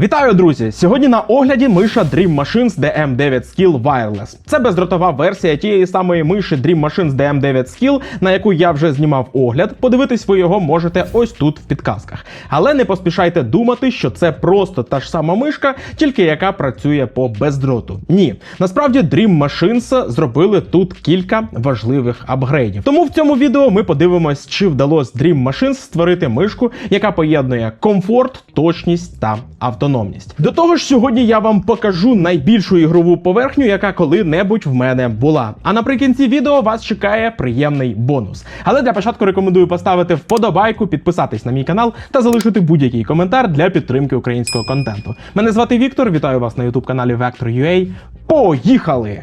Вітаю, друзі! Сьогодні на огляді миша Dream Machines DM9 Skill Wireless. Це бездротова версія тієї самої миші Dream Machines DM9 Skill, на яку я вже знімав огляд. Подивитись ви його можете ось тут в підказках. Але не поспішайте думати, що це просто та ж сама мишка, тільки яка працює по бездроту. Ні, насправді Dream Machines зробили тут кілька важливих апгрейдів. Тому в цьому відео ми подивимось, чи вдалося Dream Machines створити мишку, яка поєднує комфорт, точність та автономність. До того ж, сьогодні я вам покажу найбільшу ігрову поверхню, яка коли-небудь в мене була. А наприкінці відео вас чекає приємний бонус. Але для початку рекомендую поставити вподобайку, підписатись на мій канал та залишити будь-який коментар для підтримки українського контенту. Мене звати Віктор, вітаю вас на youtube каналі Vector.ua. Поїхали!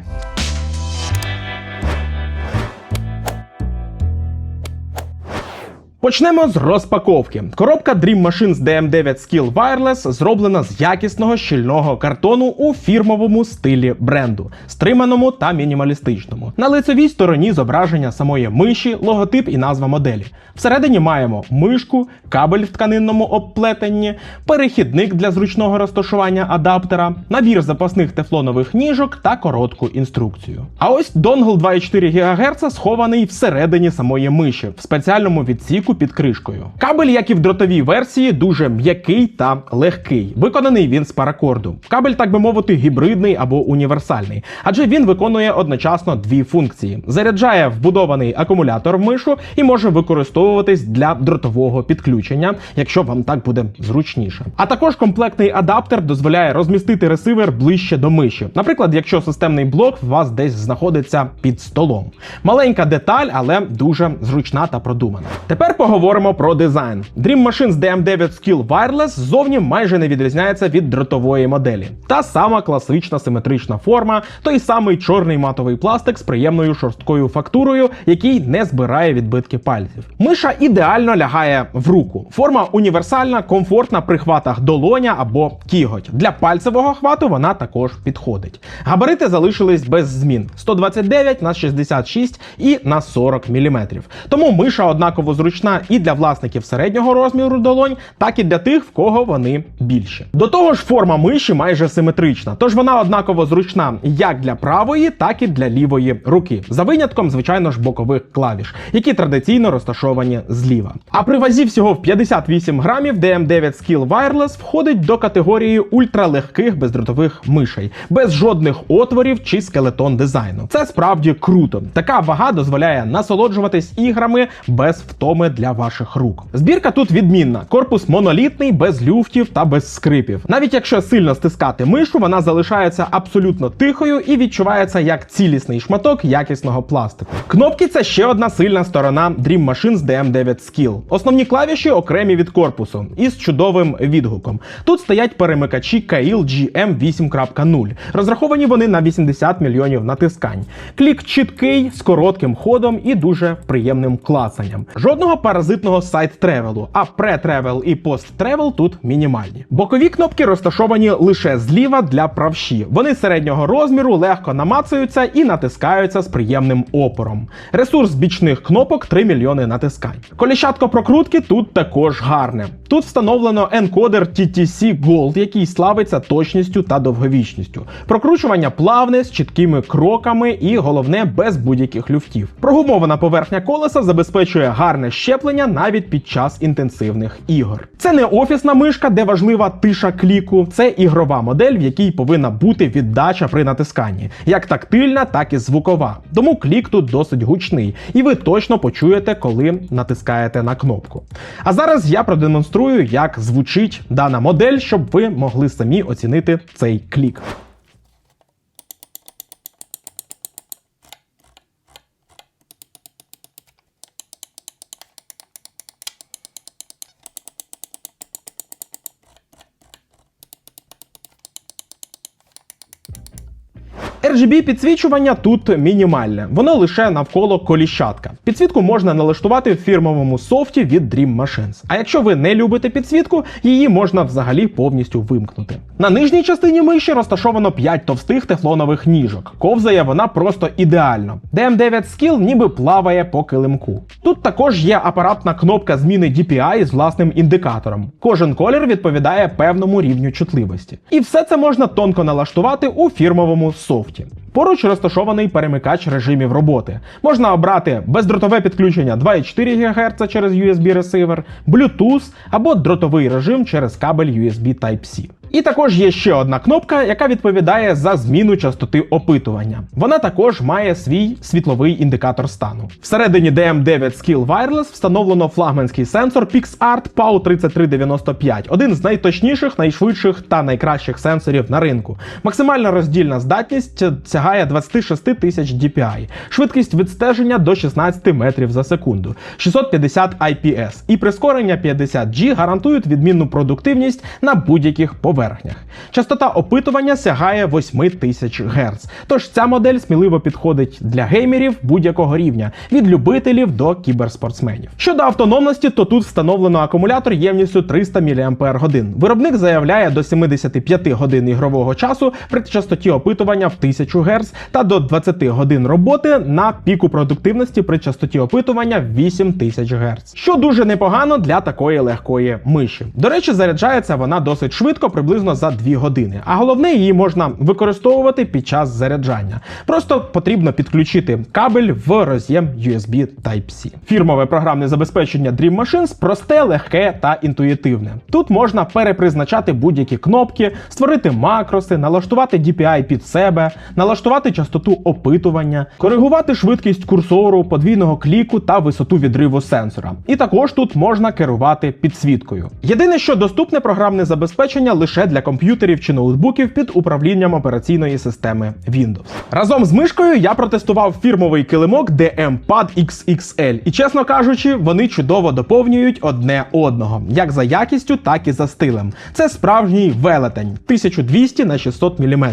Почнемо з розпаковки. Коробка Dream Machines DM9 Skill Wireless зроблена з якісного щільного картону у фірмовому стилі бренду, стриманому та мінімалістичному. На лицевій стороні зображення самої миші, логотип і назва моделі. Всередині маємо мишку, кабель в тканинному обплетенні, перехідник для зручного розташування адаптера, набір запасних тефлонових ніжок та коротку інструкцію. А ось донгл 2,4 ГГц схований всередині самої миші в спеціальному відсіку під кришкою. Кабель, як і в дротовій версії, дуже м'який та легкий. Виконаний він з паракорду. Кабель, так би мовити, гібридний або універсальний, адже він виконує одночасно дві функції: заряджає вбудований акумулятор в мишу і може використовуватись для дротового підключення, якщо вам так буде зручніше. А також комплектний адаптер дозволяє розмістити ресивер ближче до миші. Наприклад, якщо системний блок у вас десь знаходиться під столом. Маленька деталь, але дуже зручна та продумана. Тепер поговоримо про дизайн. Dream Machines DM9 Skill Wireless ззовні майже не відрізняється від дротової моделі. Та сама класична симетрична форма, той самий чорний матовий пластик з приємною шорсткою фактурою, який не збирає відбитки пальців. Миша ідеально лягає в руку. Форма універсальна, комфортна при хватах долоня або кіготь. Для пальцевого хвату вона також підходить. Габарити залишились без змін: 129 на 66 і на 40 мм. Тому миша однаково зручна і для власників середнього розміру долонь, так і для тих, в кого вони більші. До того ж, форма миші майже симетрична, тож вона однаково зручна як для правої, так і для лівої руки, за винятком, звичайно ж, бокових клавіш, які традиційно розташовані зліва. А при вазі всього в 58 грамів DM9 Skill Wireless входить до категорії ультралегких бездротових мишей, без жодних отворів чи скелетон дизайну. Це справді круто. Така вага дозволяє насолоджуватись іграми без втоми для ваших рук. Збірка тут відмінна. Корпус монолітний, без люфтів та без скрипів. Навіть якщо сильно стискати мишу, вона залишається абсолютно тихою і відчувається як цілісний шматок якісного пластику. Кнопки це ще одна сильна сторона Dream Machines DM9 Skill. Основні клавіші окремі від корпусу із чудовим відгуком. Тут стоять перемикачі Kail GM 8.0. Розраховані вони на 80 мільйонів натискань. Клік чіткий з коротким ходом і дуже приємним клацанням. Жодного паразитного сайт тревелу, а пре-тревел і пост-тревел тут мінімальні. Бокові кнопки розташовані лише зліва для правші. Вони середнього розміру легко намацуються і натискаються з приємним опором. Ресурс бічних кнопок 3 мільйони натискань. Коліщатко прокрутки тут також гарне. Тут встановлено енкодер TTC Gold, який славиться точністю та довговічністю. Прокручування плавне з чіткими кроками і головне без будь-яких люфтів. Прогумована поверхня колеса забезпечує гарне щеплення навіть під час інтенсивних ігор. Це не офісна мишка, де важлива тиша кліку. Це ігрова модель, в якій повинна бути віддача при натисканні, як тактильна, так і звукова. Тому клік тут досить гучний, і ви точно почуєте, коли натискаєте на кнопку. А зараз я продемонструю, як звучить дана модель, щоб ви могли самі оцінити цей клік. RGB підсвічування тут мінімальне, воно лише навколо коліщатка. Підсвітку можна налаштувати в фірмовому софті від Dream Machines. А якщо ви не любите підсвітку, її можна взагалі повністю вимкнути. На нижній частині миші розташовано 5 товстих тефлонових ніжок. Ковзає вона просто ідеально. DM9 Skill ніби плаває по килимку. Тут також є апаратна кнопка зміни DPI з власним індикатором. Кожен колір відповідає певному рівню чутливості. І все це можна тонко налаштувати у фірмовому софті нефти. Поруч розташований перемикач режимів роботи. Можна обрати бездротове підключення 2,4 ГГц через USB ресивер, Bluetooth або дротовий режим через кабель USB Type-C. І також є ще одна кнопка, яка відповідає за зміну частоти опитування. Вона також має свій світловий індикатор стану. Всередині DM9 Skill Wireless встановлено флагманський сенсор PixArt PAU3395, один з найточніших, найшвидших та найкращих сенсорів на ринку. Максимальна роздільна здатність сягає 26 тисяч DPI, швидкість відстеження до 16 метрів за секунду, 650 IPS і прискорення 50G гарантують відмінну продуктивність на будь-яких поверхнях. Частота опитування сягає 8000 Гц. Тож ця модель сміливо підходить для геймерів будь-якого рівня, від любителів до кіберспортсменів. Щодо автономності, то тут встановлено акумулятор ємністю 300 мАч. Виробник заявляє до 75 годин ігрового часу при частоті опитування в 1000 Гц та до 20 годин роботи на піку продуктивності при частоті опитування 8000 Гц. Що дуже непогано для такої легкої миші. До речі, заряджається вона досить швидко, приблизно за 2 години. А головне, її можна використовувати під час заряджання. Просто потрібно підключити кабель в роз'єм USB Type-C. Фірмове програмне забезпечення Dream Machines просте, легке та інтуїтивне. Тут можна перепризначати будь-які кнопки, створити макроси, налаштувати DPI під себе, налаштувати частоту опитування, коригувати швидкість курсору, подвійного кліку та висоту відриву сенсора. І також тут можна керувати підсвіткою. Єдине, що доступне програмне забезпечення лише для комп'ютерів чи ноутбуків під управлінням операційної системи Windows. Разом з мишкою я протестував фірмовий килимок DM-Pad XXL, і чесно кажучи, вони чудово доповнюють одне одного, як за якістю, так і за стилем. Це справжній велетень 1200 на 600 мм.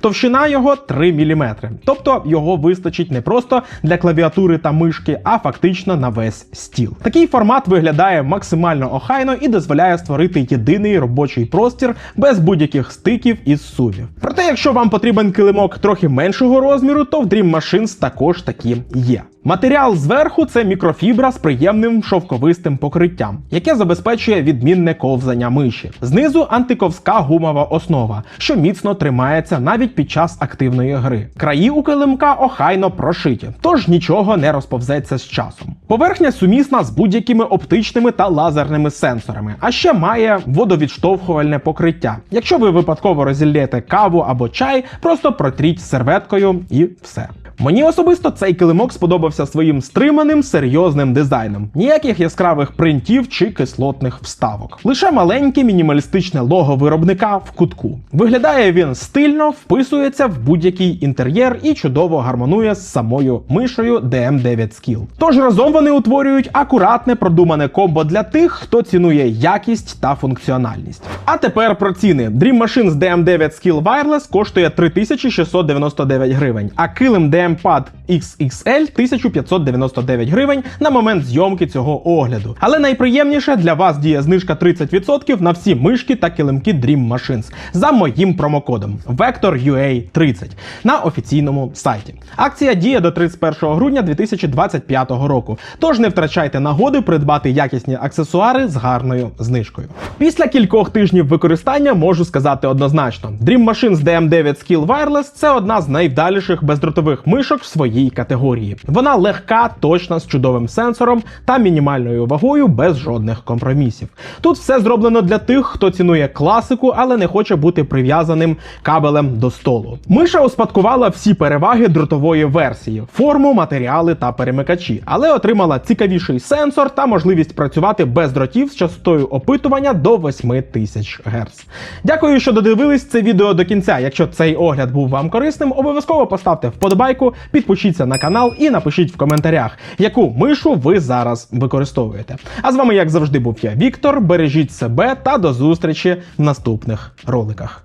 Товщина його 3 мм. Тобто його вистачить не просто для клавіатури та мишки, а фактично на весь стіл. Такий формат виглядає максимально охайно і дозволяє створити єдиний робочий простір без будь-яких стиків і сувів. Проте, якщо вам потрібен килимок трохи меншого розміру, то в Dream Machines також такі є. Матеріал зверху це мікрофібра з приємним шовковистим покриттям, яке забезпечує відмінне ковзання миші. Знизу антиковська гумова основа, що міцно тримається навіть під час активної гри. Краї у килимка охайно прошиті, тож нічого не розповзеться з часом. Поверхня сумісна з будь-якими оптичними та лазерними сенсорами, а ще має водовідштовхувальне покриття. Якщо ви випадково розіллєте каву або чай, просто протріть серветкою і все. Мені особисто цей килимок сподобався своїм стриманим серйозним дизайном, ніяких яскравих принтів чи кислотних вставок. Лише маленьке мінімалістичне лого виробника в кутку. Виглядає він стильно, вписується в будь-який інтер'єр і чудово гармонує з самою мишею DM9 Skill. Тож разом вони утворюють акуратне продумане комбо для тих, хто цінує якість та функціональність. А тепер про ціни. Dream Machines DM9 Skill Wireless коштує 3699 гривень, а килим DM-Pad XXL 1599 гривень на момент зйомки цього огляду. Але найприємніше для вас діє знижка 30% на всі мишки та килимки Dream Machines за моїм промокодом VectorUA30 на офіційному сайті. Акція діє до 31 грудня 2025 року. Тож не втрачайте нагоди придбати якісні аксесуари з гарною знижкою. Після кількох тижнів використання можу сказати однозначно: Dream Machines DM9 Skill Wireless це одна з найвдаліших бездротових мишок в своїй категорії. Вона легка, точна, з чудовим сенсором та мінімальною вагою без жодних компромісів. Тут все зроблено для тих, хто цінує класику, але не хоче бути прив'язаним кабелем до столу. Миша успадкувала всі переваги дротової версії: форму, матеріали та перемикачі, але отримала цікавіший сенсор та можливість працювати без дротів з частотою опитування до 8000 Гц. Дякую, що додивились це відео до кінця. Якщо цей огляд був вам корисним, обов'язково поставте вподобайку, підпишіться на канал і напишіть в коментарях, яку мишу ви зараз використовуєте. А з вами, як завжди, був я, Віктор. Бережіть себе та до зустрічі в наступних роликах.